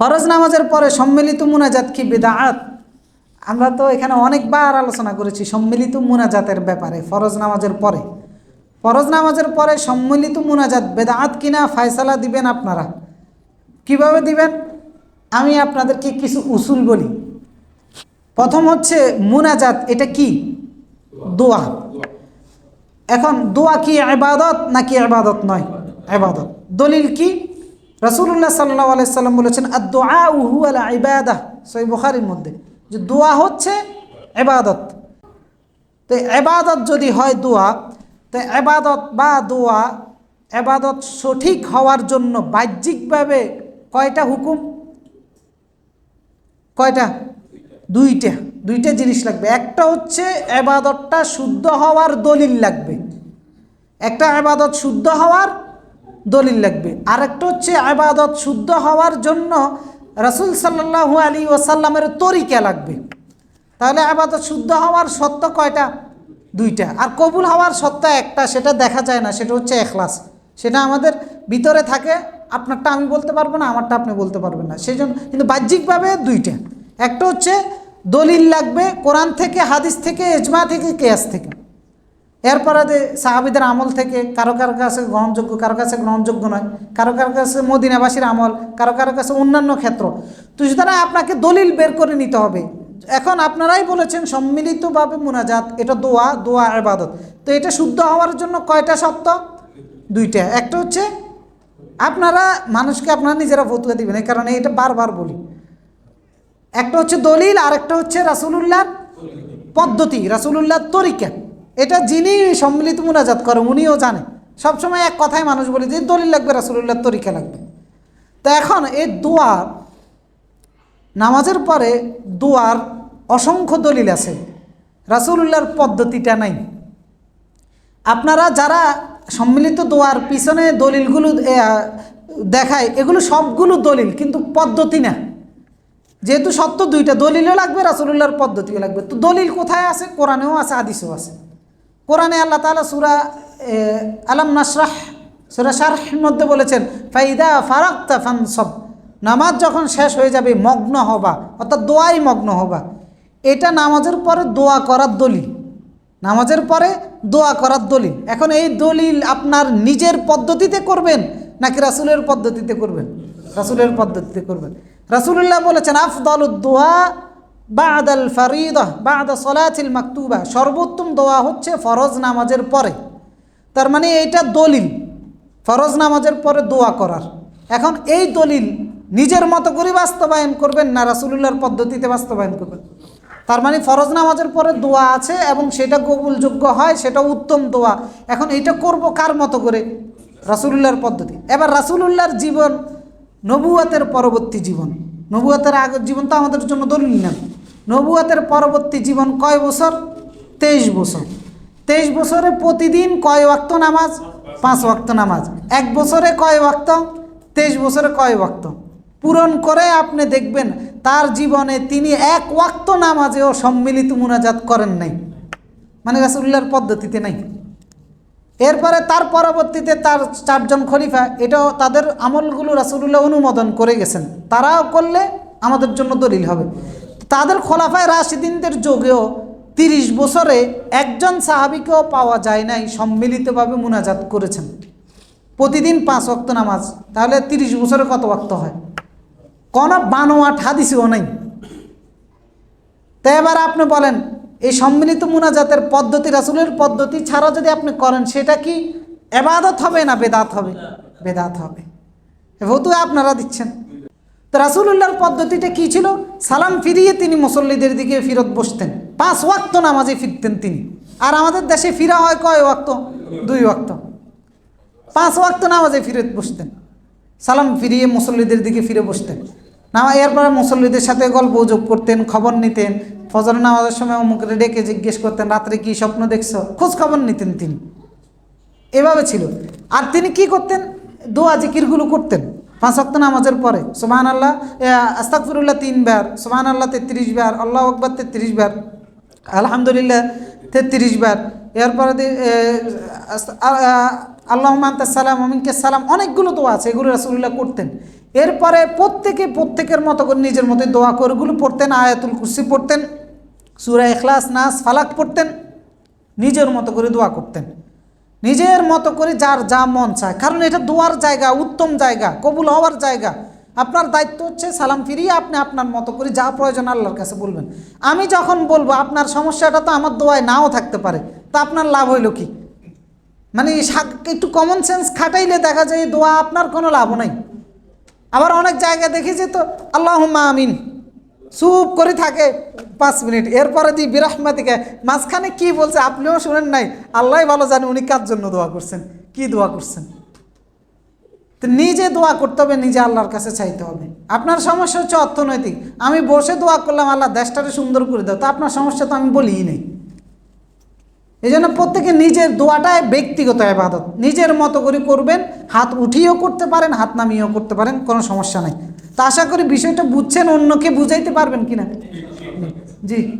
ফরজ নামাজের পরে সম্মিলিত মুনাজাত কি বেদাআত আমরা তো এখানে অনেকবার আলোচনা করেছি সম্মিলিত মুনাজাতের ব্যাপারে, ফরজ নামাজের পরে। ফরজ নামাজের পরে সম্মিলিত মুনাজাত বেদাআত কিনা ফয়সালা দিবেন আপনারা? কীভাবে দিবেন? আমি আপনাদেরকে কিছু উসুল বলি। প্রথম হচ্ছে মুনাজাত, এটা কি? দোয়া। এখন দোয়া কি ইবাদত নাকি আবাদত নয়? ইবাদত। দলিল কি? রাসূলুল্লাহ সাল্লাল্লাহু আলাইহি সাল্লাম বলেছেন আদ-দুআ হুয়া আল-ইবাদাহ সহিহ বুখারীর মধ্যে। যে দোয়া হচ্ছে এবাদত তো এবাদত যদি হয় দোয়া, তো এবাদত বা দোয়া এবাদত সঠিক হওয়ার জন্য বাহ্যিকভাবে কয়টা হুকুম? কয়টা? দুইটা। দুইটা জিনিস লাগবে। একটা হচ্ছে এবাদতটা শুদ্ধ হওয়ার দলিল লাগবে। একটা আবাদত শুদ্ধ হওয়ার দলিল লাগবে। আরেকটা হচ্ছে আবাদত শুদ্ধ হওয়ার জন্য রাসূল সাল্লাল্লাহু আলী ওয়াসাল্লামের তরিকা লাগবে। তাহলে আবাদত শুদ্ধ হওয়ার সত্য কয়টা? দুইটা। আর কবুল হওয়ার সত্য একটা, সেটা দেখা যায় না, সেটা হচ্ছে এখলাস। সেটা আমাদের ভিতরে থাকে, আপনারটা আমি বলতে পারব না, আমারটা আপনি বলতে পারবেন না। সেই জন্য কিন্তু বাহ্যিকভাবে দুইটা। একটা হচ্ছে দলিল লাগবে কোরআন থেকে, হাদিস থেকে এজমা থেকে, কেয়াস থেকে। এরপরে সাহাবিদের আমল থেকে কারও কারও কাছে গ্রহণযোগ্য, কারও কাছে গ্রহণযোগ্য নয়, কারও কারও কাছে মদিনাবাসীর আমল, কারও কারও কাছে অন্যান্য ক্ষেত্র। তো সুতরাং আপনাকে দলিল বের করে নিতে হবে। এখন আপনারাই বলেছেন সম্মিলিতভাবে মুনাজাত, এটা দোয়া দোয়া আবাদত তো এটা শুদ্ধ হওয়ার জন্য কয়টা সত্য দুইটা। একটা হচ্ছে আপনারা মানুষকে আপনারা নিজেরা ফতুয়া দিবেন, এই কারণে এটা বারবার বলি। একটা হচ্ছে দলিল আর একটা হচ্ছে রাসুলুল্লাহর পদ্ধতি, রাসুলুল্লাহর তরিকা। এটা যিনি সম্মিলিত মুনাজাত করেন, উনিও জানে সবসময় এক কথায় মানুষ বলে যে, দলিল লাগবে, রাসুলুল্লাহর তরিকা লাগবে। তো এখন এই দোয়া, নামাজের পরে দোয়ার অসংখ্য দলিল আছে। রাসুলুল্লাহর পদ্ধতিটা নাই। আপনারা যারা সম্মিলিত দোয়ার পিছনে দলিলগুলো দেখায়, এগুলো সবগুলো দলিল, কিন্তু পদ্ধতি না। যেহেতু সত্য দুইটা, দলিলও লাগবে, রাসুলুল্লাহর পদ্ধতিও লাগবে। তো দলিল কোথায় আছে? কোরআনেও আছে, হাদিসেও আছে। কোরআনে আল্লাহ তালা সুরা আলম নাসরাহ সুরা শারহের মধ্যে বলেছেন, ফাইদা ফারাক্তা ফানসব, নামাজ যখন শেষ হয়ে যাবে, মগ্ন হবা, অর্থাৎ দোয়াই মগ্ন হবা। এটা নামাজের পরে দোয়া করার দলিল। নামাজের পরে দোয়া করার দলিল। এখন এই দলিল আপনার নিজের পদ্ধতিতে করবেন, নাকি রাসুলের পদ্ধতিতে করবেন? রাসুলের পদ্ধতিতে করবেন। রাসুলুল্লাহ বলেছেন আফদল দোয়া বাদ আল ফরিদা বাদ সলাচিল মাকতুবা, সর্বোত্তম দোয়া হচ্ছে ফরজ নামাজের পরে। তার মানে এইটা দলিল, ফরজ নামাজের পরে দোয়া করার। এখন এই দলিল নিজের মতো করে বাস্তবায়ন করবেন না, রাসুলুল্লাহর পদ্ধতিতে বাস্তবায়ন করবেন। তার মানে ফরজ নামাজের পরে দোয়া আছে এবং সেটা কবুলযোগ্য হয়, সেটা উত্তম দোয়া। এখন এটা করব কার মতো করে? রাসুলুল্লাহর পদ্ধতি। এবার রাসুলুল্লাহর জীবন, নবুয়াতের পরবর্তী জীবন। নবুয়াতের আগের জীবন তো আমাদের জন্য দলিল না। নবুয়াতের পরবর্তী জীবন কয় বছর? তেইশ বছর। তেইশ বছরে প্রতিদিন কয় ওয়াক্ত নামাজ? পাঁচ ওয়াক্ত নামাজ। এক বছরে কয় ওয়াক্ত? তেইশ বছরে কয় ওয়াক্ত? পূরণ করে আপনি দেখবেন তার জীবনে তিনি এক ওয়াক্ত নামাজেও সম্মিলিত মুনাজাত করেন নাই। মানে রাসুল্লাহর পদ্ধতিতে নাই। এরপরে তার পরবর্তীতে তার চারজন খলিফা, এটাও তাদের আমলগুলো রাসুলুল্লাহ অনুমোদন করে গেছেন। তারাও করলে আমাদের জন্য দলিল হবে। তাদের খোলাফায় রাশিদিনদের যোগেও তিরিশ বছরে একজন সাহাবিকেও পাওয়া যায় নাই সম্মিলিতভাবে মুনাজাত করেছেন। প্রতিদিন পাঁচ ওয়াক্ত নামাজ তাহলে তিরিশ বছরে কত ওয়াক্ত হয়? কোনো বানোয়াট হাদিসেও নেই। তো এবার আপনি বলেন এই সম্মিলিত মুনাজাতের পদ্ধতি রাসুলের পদ্ধতি ছাড়া যদি আপনি করেন সেটা কি এবাদত হবে না বেদাত হবে? বেদাত হবে। যেহেতু আপনারা দিচ্ছেন। তো রাসুলুল্লাহর পদ্ধতিটা কি ছিল? সালাম ফিরিয়ে তিনি মুসল্লিদের দিকে ফিরত বসতেন। পাঁচ ওয়াক্ত নামাজে ফিরতেন তিনি। আর আমাদের দেশে ফিরা হয় কয় ওয়াক্ত? দুই ওয়াক্ত। পাঁচ ওয়াক্ত নামাজে ফিরত বসতেন। সালাম ফিরিয়ে মুসল্লিদের দিকে ফিরে বসতেন। না এরপরে মুসল্লিদের সাথে গল্প যোগ করতেন, খবর নিতেন। ফজর নামাজের সময় অমুকরে ডেকে জিজ্ঞেস করতেন, রাত্রে কি স্বপ্ন দেখছ? খোঁজ খবর নিতেন তিনি। এভাবে ছিল। আর তিনি কি করতেন? দোয়া জিকিরগুলো করতেন। পাঁচ ওয়াক্ত নামাজের পরে সোমান আল্লাহ আস্তাকফিরুল্লাহ তিনবার সোমান আল্লাহ তেত্রিশ বার, আল্লাহ আকবর তেত্রিশ বার, আলহামদুলিল্লাহ তেত্রিশ বার, এরপরে আল্লাহ সালাম অমিনকে সালাম, অনেকগুলো দোয়া আছে, এগুলো রাসুল্লাহ করতেন। এরপরে প্রত্যেকে প্রত্যেকের মতো করে নিজের মতো দোয়া করে ওগুলো পড়তেন, আয়াতুল কুরসি পড়তেন, সুরা এখলাস নাস, ফালাক পড়তেন, নিজের মতো করে দোয়া করতেন। নিজের মতো করে যার যা মন চায়। কারণ এটা দোয়ার জায়গা, উত্তম জায়গা, কবুল হওয়ার জায়গা। আপনার দায়িত্ব হচ্ছে সালাম ফিরিয়ে আপনি আপনার মতো করে যা প্রয়োজন আল্লাহর কাছে বলবেন। আমি যখন বলব, আপনার সমস্যাটা তো আমার দোয়ায় নাও থাকতে পারে, তা আপনার লাভ হইল কি? মানে একটু কমন সেন্স খাটাইলে দেখা যায় দোয়া আপনার কোনো লাভ নাই। আবার অনেক জায়গায় দেখেছি তো আল্লাহ আমিন। সুপ করে থাকে। পাঁচ মিনিট। এরপরে দি বিরাহমাতিকে মাঝখানে কি বলছে আপনিও শুনেন নাই? আল্লাহ ভালো জানে উনি কার জন্য দোয়া করছেন। কি দোয়া করছেন? তো নিজে দোয়া করতে হবে, নিজে আল্লাহর কাছে চাইতে হবে। আপনার সমস্যা হচ্ছে অর্থনৈতিক। আমি বসে দোয়া করলাম, আল্লাহ দেশটাকে সুন্দর করে দাও। তো আপনার সমস্যা তো আমি বলিই নেই। এই জন্য প্রত্যেকে নিজের দোয়াটাই ব্যক্তিগত আবাদত। নিজের মতো করে করবেন, হাত উঠিয়েও করতে পারেন, হাত নামিয়েও করতে পারেন, কোনো সমস্যা নাই। তা আশা করি বিষয়টা বুঝছেন, অন্যকে বুঝাইতে পারবেন কিনা? जी।